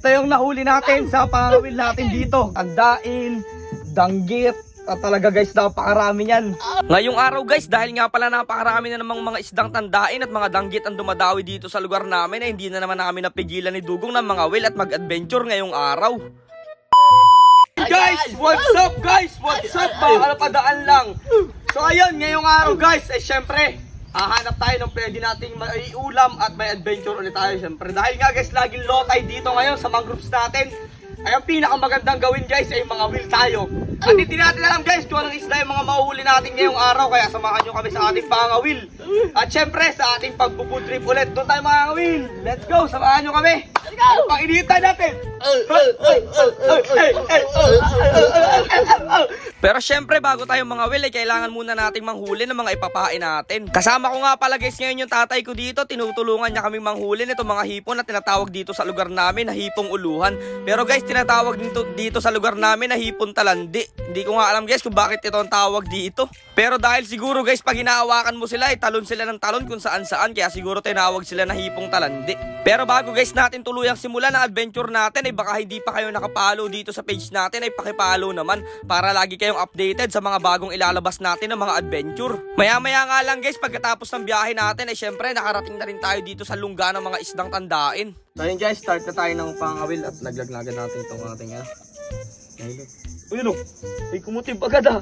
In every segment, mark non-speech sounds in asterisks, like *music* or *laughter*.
Ito yung nahuli natin sa pangawil natin dito. Andain, danggit, at talaga guys, napakarami yan. Ngayong araw guys, dahil nga pala napakarami na namang mga isdang tandain at mga danggit ang dumadawi dito sa lugar namin, ay hindi na naman namin napigilan ni Dugong ng mga will at mag-adventure ngayong araw. Guys, what's up guys? What's up? Baka napadaan lang. So ayun, ngayong araw guys, ay syempre, hahanap tayo ng pwede nating maiulam at may adventure ulit tayo syempre. Dahil nga guys, laging low tide dito ngayon sa mga groups natin. Ay ang pinakamagandang gawin guys ay mga will tayo. At hindi natin alam guys kung anong isda yung mga mahuhuli natin ngayong araw. Kaya samahan nyo kami sa ating pangawil. At syempre sa ating pagpupud trip ulit. Doon tayo mga kawil. Let's go, samahan nyo kami. Let's go! Panginitan natin. Pero syempre bago tayo mga will ay kailangan muna nating manghuli ng mga ipapain natin. Kasama ko nga pala guys ngayon yung tatay ko dito. Tinutulungan niya kaming manghuli nito mga hipon na tinatawag dito sa lugar namin na hipong uluhan. Pero guys tinatawag dito, dito sa lugar namin na hipon talandi. Hindi ko nga alam guys kung bakit ito ang tawag dito. Pero dahil siguro guys pag hinaawakan mo sila ay talon sila ng talon kung saan saan. Kaya siguro tinawag sila na hipong talandi. Pero bago guys natin tuluyang simulan ang adventure natin ay baka hindi pa kayo nakapalo dito sa page natin ay pakipalo naman para lagi kayong updated sa mga bagong ilalabas natin ng mga adventure. Maya maya nga lang guys pagkatapos ng biyahe natin ay syempre nakarating na rin tayo dito sa lungga ng mga isdang tandain. So yun guys, start na tayo ng pangawil at laglaglagan natin itong ating ah. Uy ano? Ay kumutib agad ah.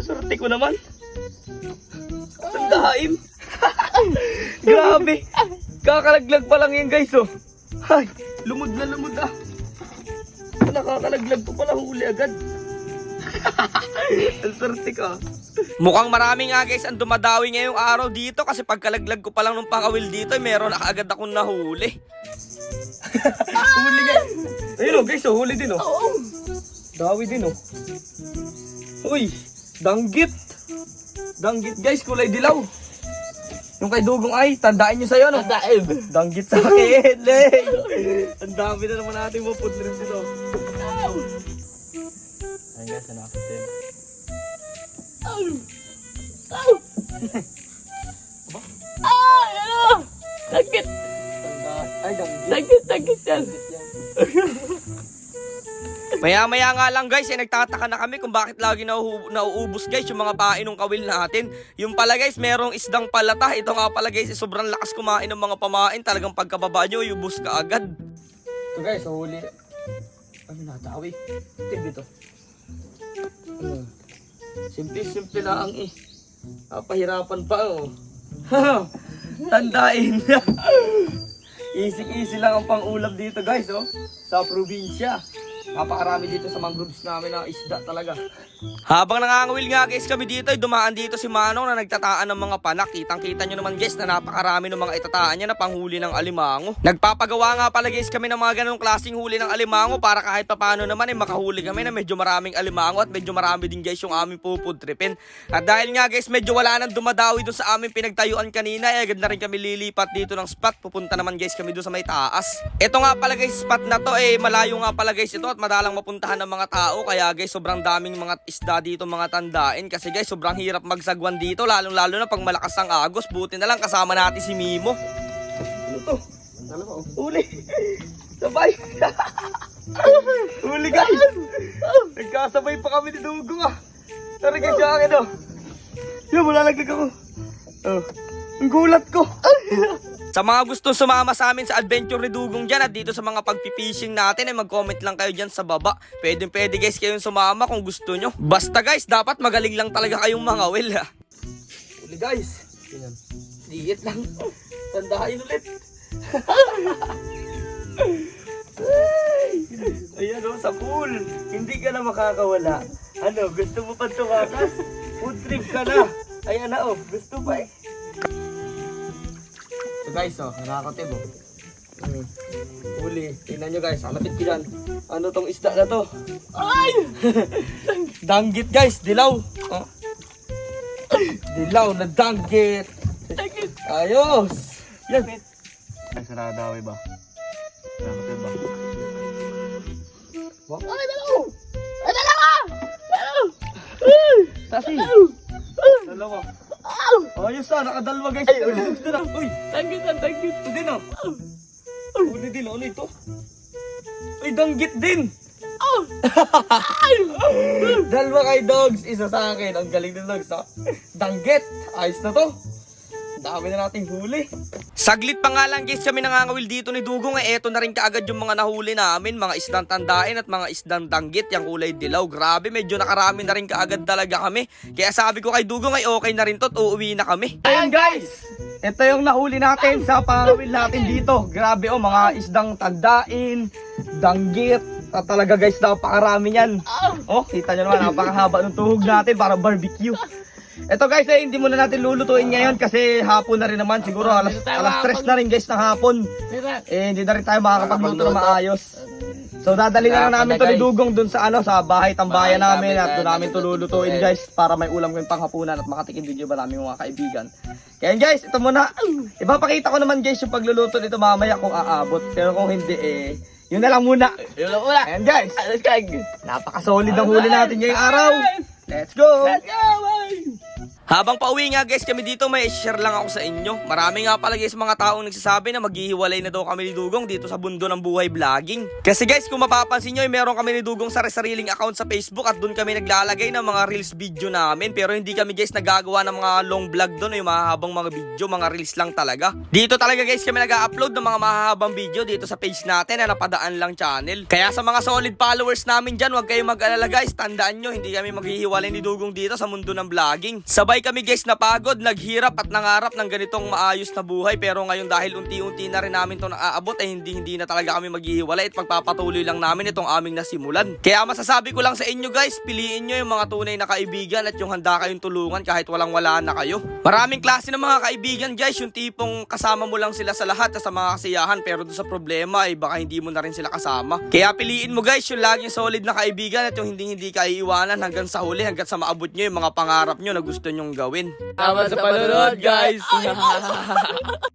Swerte ko naman. Tandain. *laughs* Grabe. Kakalaglag pa lang yan guys oh. Ay, lumod na lumod ah. Nakakalaglag ko pala huli agad. *laughs* Ang swerte ka. Mukhang marami nga guys ang dumadawi ngayong araw dito kasi pagkalaglag ko pa lang ng pangawil dito ay meron na agad akong nahuli. *laughs* huli guys. Ayun oh guys, oh, huli din oh. Dawi din oh. Uy, danggit. Danggit guys, kulay dilaw. Yung kay Dugong ay, tandaan nyo sa'yo no? Tandaan. Danggit sa akin, Lay! *laughs* Ang dami na naman natin mapud rin dito. Ayun guys, hanapin din. Ay, ano? Sakit. Ay, danggit. Sakit, sakit yan. *laughs* Maya-maya nga lang guys, eh, nagtataka na kami kung bakit lagi nauubos guys yung mga pain ng kawil natin. Yung pala guys, merong isdang palata. Ito nga pala guys, eh, sobrang lakas kumain ng mga pamain. Talagang pagkababa nyo, iubos ka agad. Ito guys, huli. Ano natawi? Tib ito. Ano? Simple-simple lang eh. Napahirapan pa oh. *laughs* Tandain. *laughs* Easy-easy lang ang pang-ulam dito guys oh. Sa probinsya. Napakarami dito sa mga groups namin na isda talaga. Habang nangangawil nga guys kami dito, ay dumaan dito si Manong na nagtataan ng mga panak. Kitang kita nyo naman guys na napakarami ng mga itataan niya na panghuli ng alimango. Nagpapagawa nga pala guys kami ng mga ganong klaseng huli ng alimango para kahit papano naman ay makahuli kami na medyo maraming alimango at medyo marami din guys yung aming pupudripin. At dahil nga guys medyo wala nang dumadawi doon sa aming pinagtayuan kanina, ay agad na rin kami lilipat dito ng spot. Pupunta naman guys kami doon sa may taas. Ito nga pala guys spot na to eh malayo nga pala guys ito at madalang mapuntahan ng mga tao kaya guys sobrang daming mga isda dito mga tandain. Kasi guys sobrang hirap magsagwan dito lalong lalo na pag malakas ang agos. Buti na lang kasama natin si Mimo. Ano to? Oh. Uli *laughs* Sabay. Uli guys. Nagkasabay pa kami ni Dugong ah. Tara guys yung akin oh. Yan malalaglag ako. Oh Ang gulat ko *laughs* Sa mga gusto sumama sa amin sa adventure ni Dugong dyan at dito sa mga pagpipishing natin ay mag-comment lang kayo dyan sa baba. Pwede pwede guys kayong sumama kung gusto nyo. Basta guys, dapat magaling lang talaga kayong mga will ha. Uli guys. Diet lang. Tandahin ulit. Ay! *laughs* Ayan o, sa pool. Hindi ka na makakawala. Ano, gusto mo pa tumakas? Food trip ka na. Ayan na oh, gusto pa eh. Guys, oh, nakakatib oh. Hmm. Uli. Tingnan nyo guys, alapit ko yan. Ano tong isda na to? Ay! *laughs* Danggit guys, dilaw. Oh. Dilaw na danggit. Sakit. Ayos. Yan. Ay, sa nakadawi ba? Nakatid ba? Ay, dalawa! Ay, dalawa! Dalawa! Tasi. Dalawa. Ow! Ayos ah, nakadalwa guys. Ay, Ay, gusto na. Uy, Sakit yan, sakit. ito din oh. Uli din, ano ito? May danggit din. Oh! Dalawa kay dogs, isa sa akin. Ang galing ng dogs, ha? Danggit. Ayos na to. Dami na nating huli. Saglit pa nga lang guys kami nangangawil dito ni Dugong eh eto na rin kaagad yung mga nahuli namin, mga isdang tandain at mga isdang danggit, yung kulay dilaw. Grabe, medyo nakarami na rin kaagad talaga kami. Kaya sabi ko kay Dugong ay okay na rin to uuwi na kami. Ayun guys, ito yung nahuli natin sa pangawil natin dito. Grabe oh, mga isdang tandain, danggit, at talaga guys, napakarami yan. Oh, kita nyo naman, napakahaba ng tuhog natin para barbecue. Ito guys, eh, hindi muna natin lulutuin ngayon kasi hapon na rin naman. Siguro alas, alas 3 na rin guys ng hapon. Eh, hindi na rin tayo makakapagluto na maayos. So dadali na lang namin to ni Dugong dun sa ano sa bahay tambayan namin at doon namin to lulutuin guys para may ulam kayong panghapunan at makatikim din yung maraming mga kaibigan. Kaya guys, ito muna. Ipapakita ko naman guys yung pagluluto nito mamaya kung aabot. Pero kung hindi eh, yun na lang muna. Yun lang una. Ayan guys, napaka-solid ang huli natin ngayong araw. Let's go! Let's go! Habang pauwi nga guys kami dito may share lang ako sa inyo. Marami nga pala guys mga taong nagsasabi na maghihiwalay na daw kami ni Dugong dito sa Bundo ng Buhay Vlogging. Kasi guys kung mapapansin nyo, eh, meron kami ni Dugong sa sariling account sa Facebook at doon kami naglalagay ng mga reels video namin. Pero hindi kami guys nagagawa ng mga long vlog doon yung mahahabang mga video, mga reels lang talaga. Dito talaga guys kami nag-upload ng mga mahahabang video dito sa page natin na napadaan lang channel. Kaya sa mga solid followers namin dyan, huwag kayong mag-alala guys. Tandaan nyo, hindi kami maghihiwalay ni Dugong dito sa mundo ng vlogging. Sabay kami guys napagod, naghirap at nangarap ng ganitong maayos na buhay. Pero ngayon dahil unti-unti na rin namin to naaabot ay hindi hindi na talaga kami maghihiwalay at pagpapatuloy lang namin itong aming nasimulan. Kaya masasabi ko lang sa inyo guys, piliin nyo yung mga tunay na kaibigan at yung handa kayong tulungan kahit walang wala na kayo. Maraming klase ng mga kaibigan guys, yung tipong kasama mo lang sila sa lahat at sa mga kasiyahan pero doon sa problema ay baka hindi mo na rin sila kasama. Kaya piliin mo guys yung laging solid na kaibigan at yung hindi hindi ka iiwanan hanggang sa huli hanggang sa maabot nyo yung mga pangarap nyo na gusto nyong gawin. Tama sa panunod, guys. *laughs*